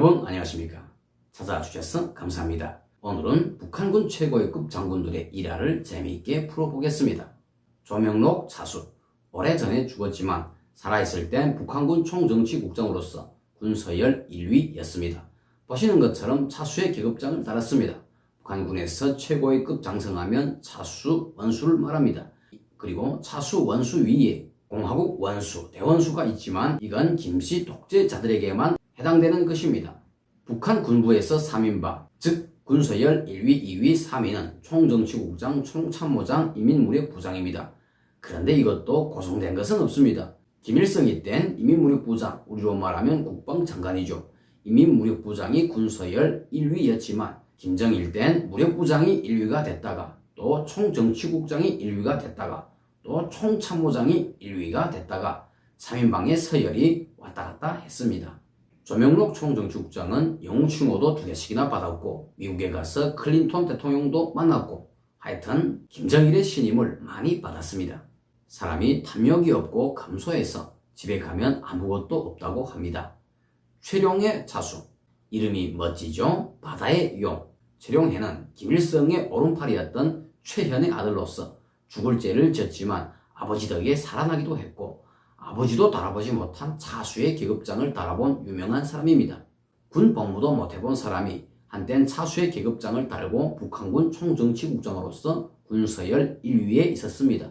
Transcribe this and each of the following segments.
여러분 안녕하십니까? 찾아주셔서 감사합니다. 오늘은 북한군 최고위급 장군들의 일화를 재미있게 풀어보겠습니다. 조명록 차수. 오래전에 죽었지만 살아있을 땐 북한군 총정치국장으로서 군서열 1위였습니다. 보시는 것처럼 차수의 계급장을 달았습니다. 북한군에서 최고위급 장성하면 차수 원수를 말합니다. 그리고 차수 원수 위에 공화국 원수, 대원수가 있지만 이건 김씨 독재자들에게만 해당되는 것입니다. 북한 군부에서 3인방, 즉 군서열 1위, 2위, 3위는 총정치국장, 총참모장, 인민무력 부장입니다. 그런데 이것도 고성된 것은 없습니다. 김일성이 땐 인민무력부장, 우리로 말하면 국방장관이죠. 인민무력부장이 군서열 1위였지만 김정일 땐 무력부장이 1위가 됐다가 또 총정치국장이 1위가 됐다가 또 총참모장이 1위가 됐다가 3인방의 서열이 왔다 갔다 했습니다. 조명록 총정치국장은 영웅 칭호도 두 개씩이나 받았고 미국에 가서 클린톤 대통령도 만났고 하여튼 김정일의 신임을 많이 받았습니다. 사람이 탐욕이 없고 감소해서 집에 가면 아무것도 없다고 합니다. 최룡의 자수 이름이 멋지죠? 바다의 용 최룡해는 김일성의 오른팔이었던 최현의 아들로서 죽을 죄를 졌지만 아버지 덕에 살아나기도 했고 아버지도 달아보지 못한 차수의 계급장을 달아본 유명한 사람입니다. 군 복무도 못해본 사람이 한땐 차수의 계급장을 달고 북한군 총정치국장으로서 군서열 1위에 있었습니다.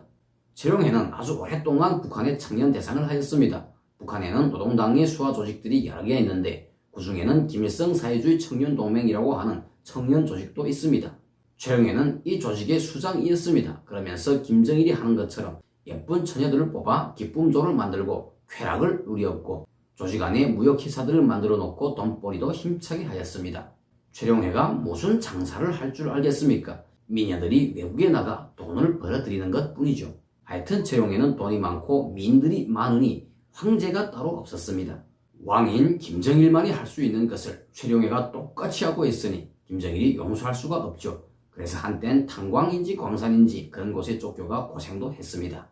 최룡해는 아주 오랫동안 북한의 청년 대상을 하였습니다. 북한에는 노동당의 수하 조직들이 여러 개 있는데 그 중에는 김일성 사회주의 청년동맹이라고 하는 청년 조직도 있습니다. 최영애는 이 조직의 수장이었습니다. 그러면서 김정일이 하는 것처럼 예쁜 처녀들을 뽑아 기쁨조를 만들고 쾌락을 누리었고 조직 안에 무역회사들을 만들어 놓고 돈벌이도 힘차게 하였습니다. 최룡해가 무슨 장사를 할 줄 알겠습니까? 미녀들이 외국에 나가 돈을 벌어들이는 것 뿐이죠. 하여튼 최룡해는 돈이 많고 미인들이 많으니 황제가 따로 없었습니다. 왕인 김정일만이 할 수 있는 것을 최룡해가 똑같이 하고 있으니 김정일이 용서할 수가 없죠. 그래서 한땐 탄광인지 광산인지 그런 곳에 쫓겨가 고생도 했습니다.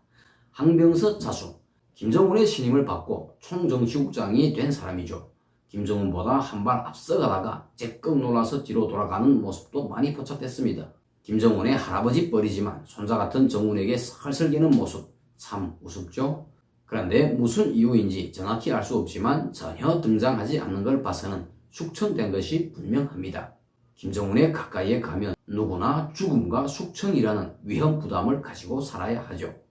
항병서 자수, 김정은의 신임을 받고 총정치국장이 된 사람이죠. 김정은보다 한 발 앞서가다가 째끔 놀라서 뒤로 돌아가는 모습도 많이 포착됐습니다. 김정은의 할아버지 뻘이지만 손자 같은 정운에게 설설기는 모습 참 우습죠? 그런데 무슨 이유인지 정확히 알 수 없지만 전혀 등장하지 않는 걸 봐서는 숙청된 것이 분명합니다. 김정은의 가까이에 가면 누구나 죽음과 숙청이라는 위험 부담을 가지고 살아야 하죠.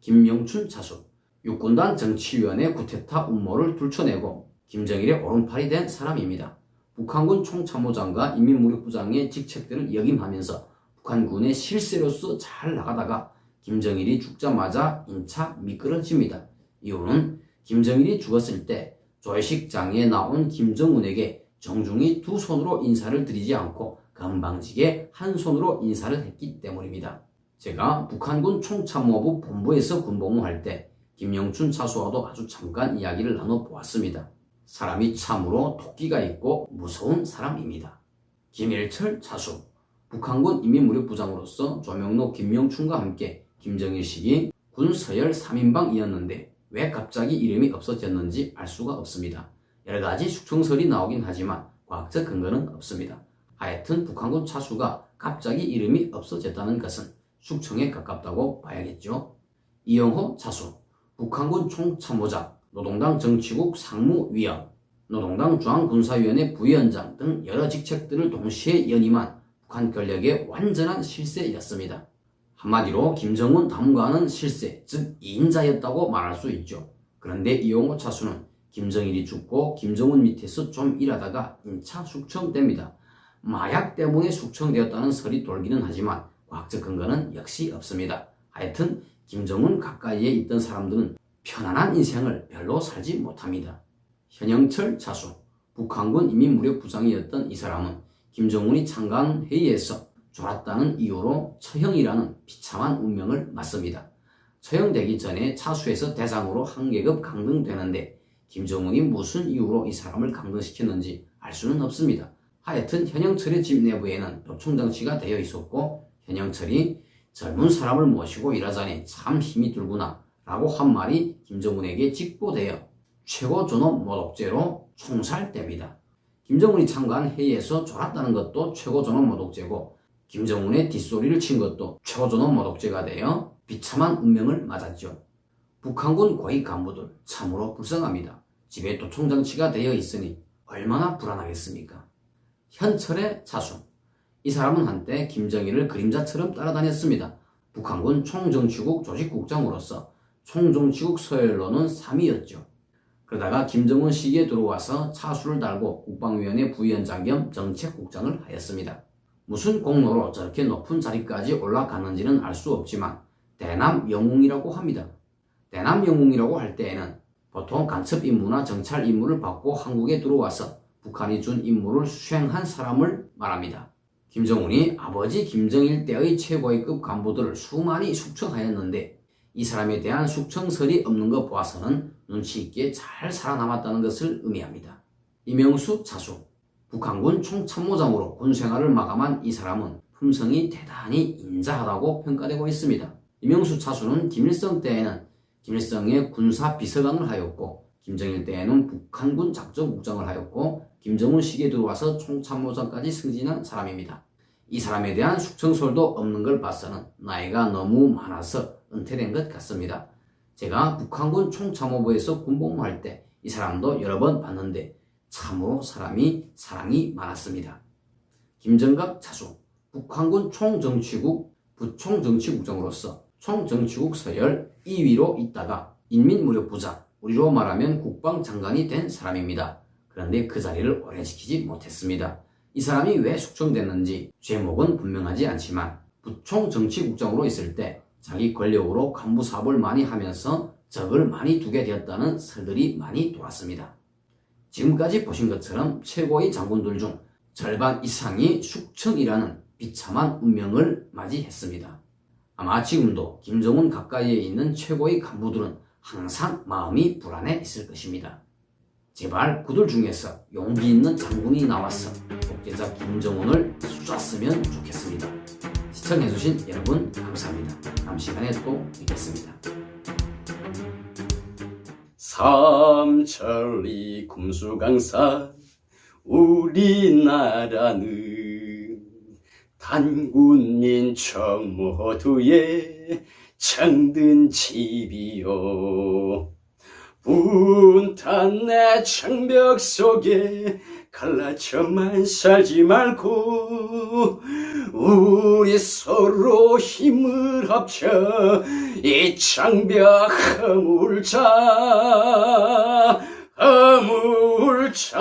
김명춘 차수 육군단 정치위원회 구테타 음모를 들춰내고 김정일의 오른팔이 된 사람입니다. 북한군 총참모장과 인민무력부장의 직책들을 역임하면서 북한군의 실세로서 잘 나가다가 김정일이 죽자마자 인차 미끄러집니다. 이유는 김정일이 죽었을 때 조회식장에 나온 김정은에게 정중히 두 손으로 인사를 드리지 않고 건방지게 한 손으로 인사를 했기 때문입니다. 제가 북한군 총참모부 본부에서 군복무할 때 김영춘 차수와도 아주 잠깐 이야기를 나눠보았습니다. 사람이 참으로 토끼가 있고 무서운 사람입니다. 김일철 차수 북한군 인민무력부장으로서 조명록 김명춘과 함께 김정일 시기 군 서열 3인방이었는데 왜 갑자기 이름이 없어졌는지 알 수가 없습니다. 여러 가지 숙청설이 나오긴 하지만 과학적 근거는 없습니다. 하여튼 북한군 차수가 갑자기 이름이 없어졌다는 것은 숙청에 가깝다고 봐야겠죠. 이영호 차수, 북한군 총참모장, 노동당 정치국 상무위원, 노동당 중앙군사위원회 부위원장 등 여러 직책들을 동시에 연임한 북한 권력의 완전한 실세였습니다. 한마디로 김정은 담과하는 실세, 즉 2인자였다고 말할 수 있죠. 그런데 이용호 차수는 김정일이 죽고 김정은 밑에서 좀 일하다가 인차 숙청됩니다. 마약 때문에 숙청되었다는 설이 돌기는 하지만 과학적 근거는 역시 없습니다. 하여튼 김정은 가까이에 있던 사람들은 편안한 인생을 별로 살지 못합니다. 현영철 차수, 북한군 인민무력부장이었던 이 사람은 김정은이 창간 회의에서 졸았다는 이유로 처형이라는 비참한 운명을 맞습니다. 처형되기 전에 차수에서 대상으로 한 계급 강등되는데 김정은이 무슨 이유로 이 사람을 강등시켰는지 알 수는 없습니다. 하여튼 현영철의 집 내부에는 도청장치가 되어 있었고 현영철이 젊은 사람을 모시고 일하자니 참 힘이 들구나 라고 한 말이 김정은에게 직보되어 최고 존엄 모독죄로 총살됩니다. 김정은이 참가한 회의에서 졸았다는 것도 최고 존엄 모독죄고 김정은의 뒷소리를 친 것도 최고 존엄 모독죄가 되어 비참한 운명을 맞았죠. 북한군 고위 간부들 참으로 불쌍합니다. 집에 또 총정치가 되어 있으니 얼마나 불안하겠습니까? 현철의 차수. 이 사람은 한때 김정일을 그림자처럼 따라다녔습니다. 북한군 총정치국 조직국장으로서 총정치국 서열로는 3위였죠. 그러다가 김정은 시기에 들어와서 차수를 달고 국방위원회 부위원장 겸 정책국장을 하였습니다. 무슨 공로로 저렇게 높은 자리까지 올라갔는지는 알 수 없지만 대남 영웅이라고 합니다. 대남 영웅이라고 할 때에는 보통 간첩 임무나 정찰 임무를 받고 한국에 들어와서 북한이 준 임무를 수행한 사람을 말합니다. 김정은이 아버지 김정일 때의 최고위급 간부들을 수많이 숙청하였는데 이 사람에 대한 숙청설이 없는 것 보아서는 눈치 있게 잘 살아남았다는 것을 의미합니다. 이명수 차수 북한군 총참모장으로 군 생활을 마감한 이 사람은 품성이 대단히 인자하다고 평가되고 있습니다. 이명수 차수는 김일성 때에는 김일성의 군사 비서관을 하였고 김정일 때에는 북한군 작전국장을 하였고 김정은 시기에 들어와서 총참모장까지 승진한 사람입니다. 이 사람에 대한 숙청설도 없는 걸 봐서는 나이가 너무 많아서 은퇴된 것 같습니다. 제가 북한군 총참모부에서 군복무할 때 이 사람도 여러 번 봤는데 참으로 사람이 사랑이 많았습니다. 김정각 차수 북한군 총정치국 부총정치국장으로서 총정치국 서열 2위로 있다가 인민무력부장 우리로 말하면 국방장관이 된 사람입니다. 그런데 그 자리를 오래 지키지 못했습니다. 이 사람이 왜 숙청됐는지 죄목은 분명하지 않지만 부총 정치국장으로 있을 때 자기 권력으로 간부 사업을 많이 하면서 적을 많이 두게 되었다는 설들이 많이 돌았습니다. 지금까지 보신 것처럼 최고의 장군들 중 절반 이상이 숙청이라는 비참한 운명을 맞이했습니다. 아마 지금도 김정은 가까이에 있는 최고의 간부들은 항상 마음이 불안해 있을 것입니다. 제발 그들 중에서 용기 있는 장군이 나와서 독재자 김정은을 쏘았으면 좋겠습니다. 시청해주신 여러분 감사합니다. 다음 시간에 또 뵙겠습니다. 삼천리 금수강산 우리나라는 단군민청 모두의 정든 집이요 분탄의 청벽 속에 갈라쳐만 살지 말고 우리 서로 힘을 합쳐 이 장벽 허물자 허물자